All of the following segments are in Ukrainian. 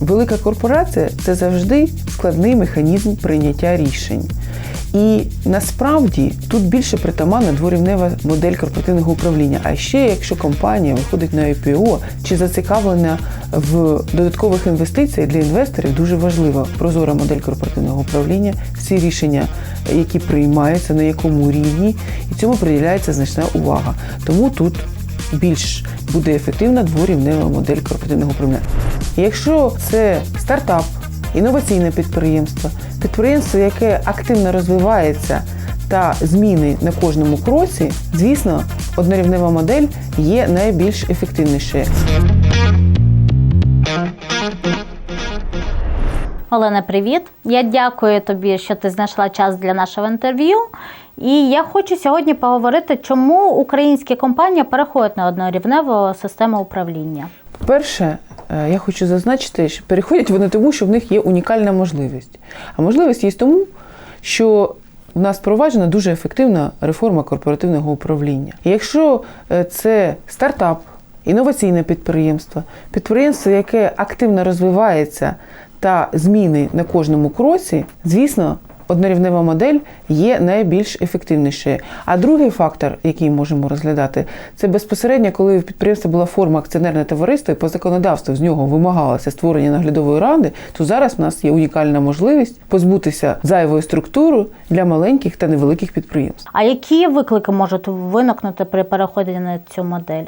велика корпорація це завжди складний механізм прийняття рішень. І насправді тут більше притаманна дворівнева модель корпоративного управління. А ще якщо компанія виходить на IPO чи зацікавлена в додаткових інвестиціях для інвесторів, дуже важлива прозора модель корпоративного управління, всі рішення, які приймаються, на якому рівні, і цьому приділяється значна увага. Тому тут більш буде ефективна дворівнева модель корпоративного управління. Якщо це стартап, інноваційне підприємство, підприємство, яке активно розвивається та зміни на кожному кроці, звісно, однорівнева модель є найбільш ефективнішою. Олена, привіт! Я дякую тобі, що ти знайшла час для нашого інтерв'ю. І я хочу сьогодні поговорити, чому українські компанії переходять на однорівневу систему управління. Перше, е, я хочу зазначити, що переходять вони тому, що в них є унікальна можливість. А можливість є тому, що в нас проваджена дуже ефективна реформа корпоративного управління. І якщо е, це стартап, інноваційне підприємство, підприємство, яке активно розвивається та зміни на кожному кроці, звісно, однорівнева модель є найбільш ефективнішою. А другий фактор, який можемо розглядати, це безпосередньо, коли в підприємства була форма акціонерне товариство, і по законодавству з нього вимагалося створення наглядової ради, то зараз в нас є унікальна можливість позбутися зайвої структури для маленьких та невеликих підприємств. А які виклики можуть виникнути при переході на цю модель?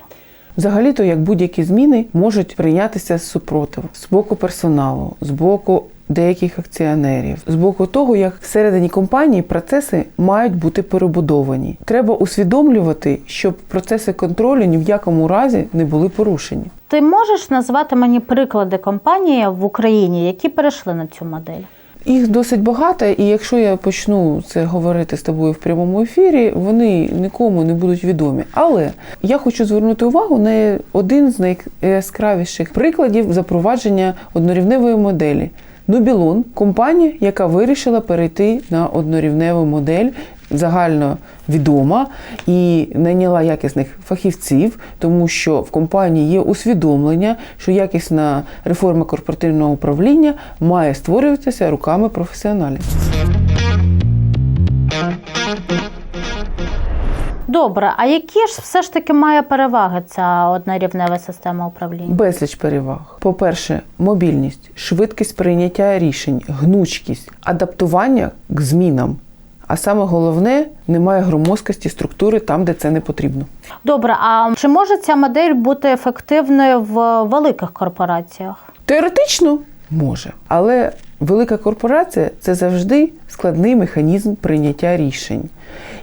Взагалі-то, як будь-які зміни можуть прийнятися з супротиву з боку персоналу, з боку деяких акціонерів, з боку того, як всередині компанії процеси мають бути перебудовані. Треба усвідомлювати, щоб процеси контролю ні в якому разі не були порушені. Ти можеш назвати мені приклади компаній в Україні, які перейшли на цю модель? Їх досить багато, і якщо я почну це говорити з тобою в прямому ефірі, вони нікому не будуть відомі. Але я хочу звернути увагу на один з найяскравіших прикладів запровадження однорівневої моделі. Нубілон компанія, яка вирішила перейти на однорівневу модель, загально відома і найняла якісних фахівців, тому що в компанії є усвідомлення, що якісна реформа корпоративного управління має створюватися руками професіоналів. Добре, а які ж все ж таки має переваги ця однорівнева система управління? Безліч переваг. По-перше, мобільність, швидкість прийняття рішень, гнучкість, адаптування к змінам. А саме головне, немає громоздкості структури там, де це не потрібно. Добре, а чи може ця модель бути ефективною в великих корпораціях? Теоретично може, але велика корпорація це завжди складний механізм прийняття рішень.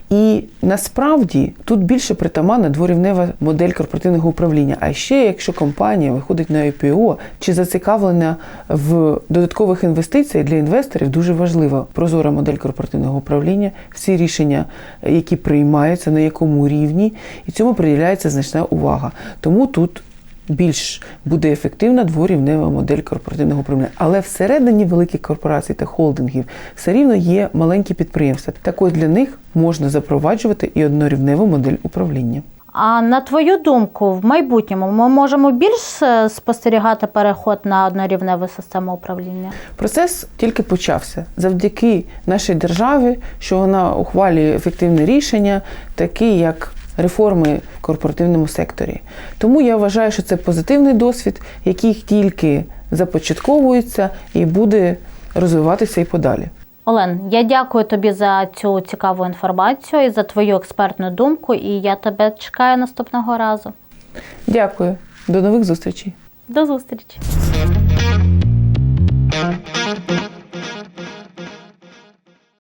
І насправді тут більше притаманна дворівнева модель корпоративного управління. А ще якщо компанія виходить на IPO чи зацікавлена в додаткових інвестиціях для інвесторів, дуже важлива прозора модель корпоративного управління, всі рішення, які приймаються, на якому рівні, і цьому приділяється значна увага. Тому тут більш буде ефективна дворівнева модель корпоративного управління. Але всередині великих корпорацій та холдингів все рівно є маленькі підприємства. Так ось для них можна запроваджувати і однорівневу модель управління. А на твою думку, в майбутньому ми можемо більш е, спостерігати переход на однорівневу систему управління? Процес тільки почався завдяки нашій державі, що вона ухвалює ефективне рішення, такі як реформи в корпоративному секторі. Тому я вважаю, що це позитивний досвід, який тільки започатковується і буде розвиватися і подалі. Олен, я дякую тобі за цю цікаву інформацію і за твою експертну думку. І я тебе чекаю наступного разу. Дякую, до нових зустрічей. До зустрічі!